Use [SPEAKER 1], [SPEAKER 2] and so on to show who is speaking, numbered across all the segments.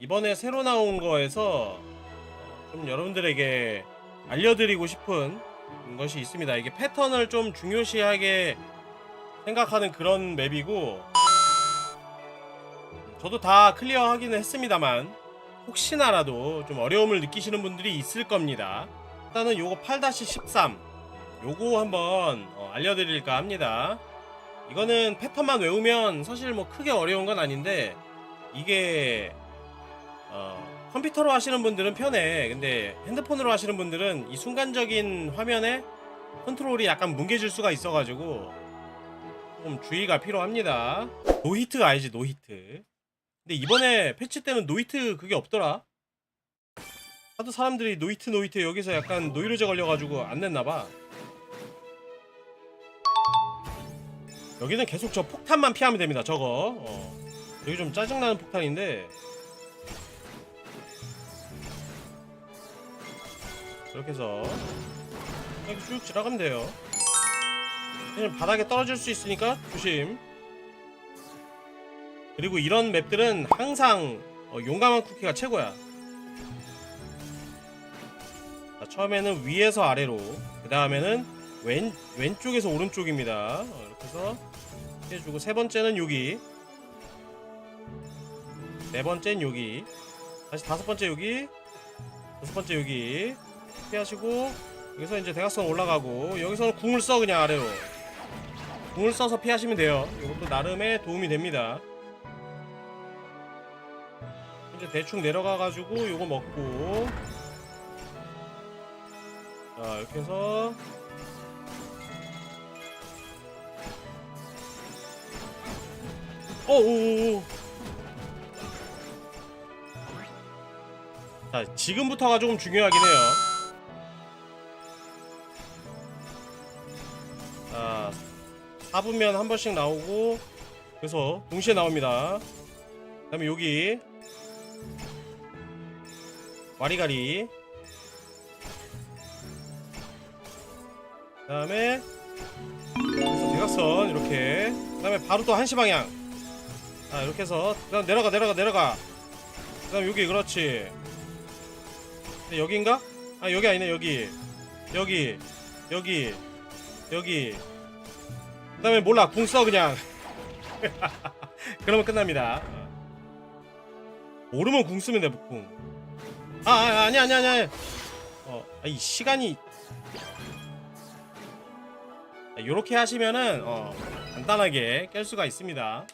[SPEAKER 1] 이번에 새로 나온 거에서 어, 좀 여러분들에게 알려드리고 싶은 것이 있습니다. 이게 패턴을 좀 중요시하게 생각하는 그런 맵이고 저도 다 클리어 하기는 했습니다만 혹시나라도 좀 어려움을 느끼시는 분들이 있을 겁니다. 일단은 요거 8-13 요거 한번 어, 알려드릴까 합니다. 이거는 패턴만 외우면 사실 뭐 크게 어려운 건 아닌데 이게 어, 컴퓨터로 하시는 분들은 편해. 근데 핸드폰으로 하시는 분들은 이 순간적인 화면에 컨트롤이 약간 뭉개질 수가 있어가지고 좀 주의가 필요합니다. 노히트 알지 노히트. 근데 이번에 패치 때는 노히트 그게 없더라. 하도 사람들이 노히트 노히트 여기서 약간 노이로제 걸려가지고 안 냈나봐. 여기는 계속 저 폭탄만 피하면 됩니다. 저거. 어. 여기 좀 짜증나는 폭탄인데 이렇게 해서 이렇게 쭉 지나가면 돼요. 그냥 바닥에 떨어질 수 있으니까 조심. 그리고 이런 맵들은 항상 어, 용감한 쿠키가 최고야. 자, 처음에는 위에서 아래로, 그 다음에는 왼 왼쪽에서 오른쪽입니다. 어, 이렇게 해서 해주고 세 번째는 여기, 네 번째는 여기, 다시 다섯 번째 여기, 여섯 번째 여기 피하시고 여기서 이제 대각선 올라가고 여기서는 궁을 써 그냥 아래로. 궁을 써서 피하시면 돼요. 이것도 나름의 도움이 됩니다. 이제 대충 내려가가지고 요거 먹고. 자 이렇게 해서. 오오오. 자 지금부터가 조금 중요하긴 해요 4분면 한 번씩 나오고 그래서 동시에 나옵니다. 그 다음에 여기 와리가리. 그 다음에 대각선 이렇게. 그 다음에 바로 또 한시 방향. 자 이렇게 해서 그 다음 내려가 내려가 내려가. 그 다음 여기 그렇지. 근데 여기인가? 아 여기 아니네 여기. 여기 여기 여기 그 다음에 몰라 궁 써 그냥 그러면 끝납니다 모르면 궁 쓰면 돼 궁 아, 아 아니 아니 아니 아니 어, 아, 이 시간이 이렇게 하시면은 어, 간단하게 깰 수가 있습니다.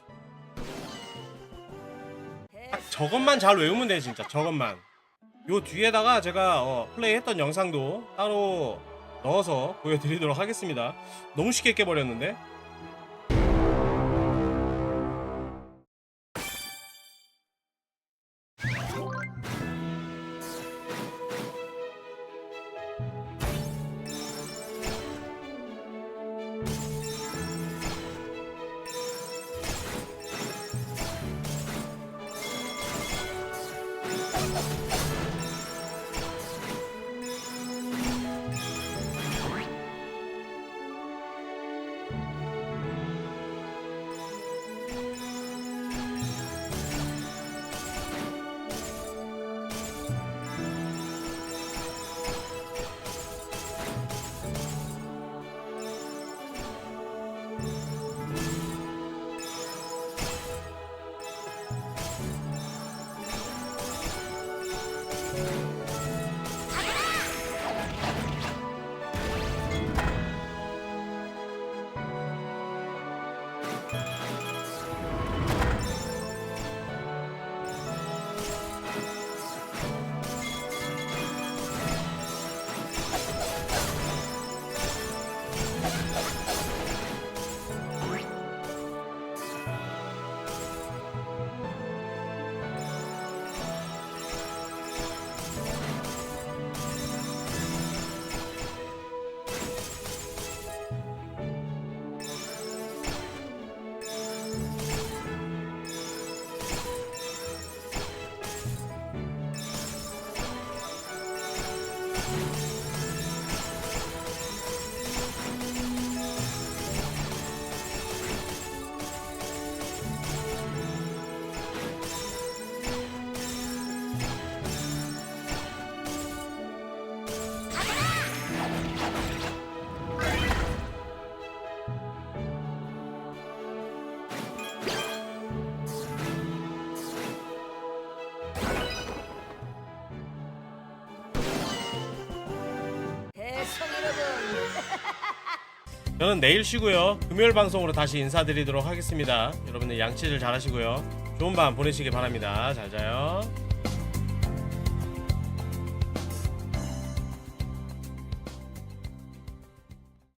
[SPEAKER 1] 딱 저것만 잘 외우면 돼 진짜 저것만. 요 뒤에다가 제가 어, 플레이했던 영상도 따로 넣어서 보여드리도록 하겠습니다. 너무 쉽게 깨버렸는데. you Thank you. 저는 내일 쉬고요. 금요일 방송으로 다시 인사드리도록 하겠습니다. 여러분들 양치질 잘 하시고요. 좋은 밤 보내시길 바랍니다. 잘 자요.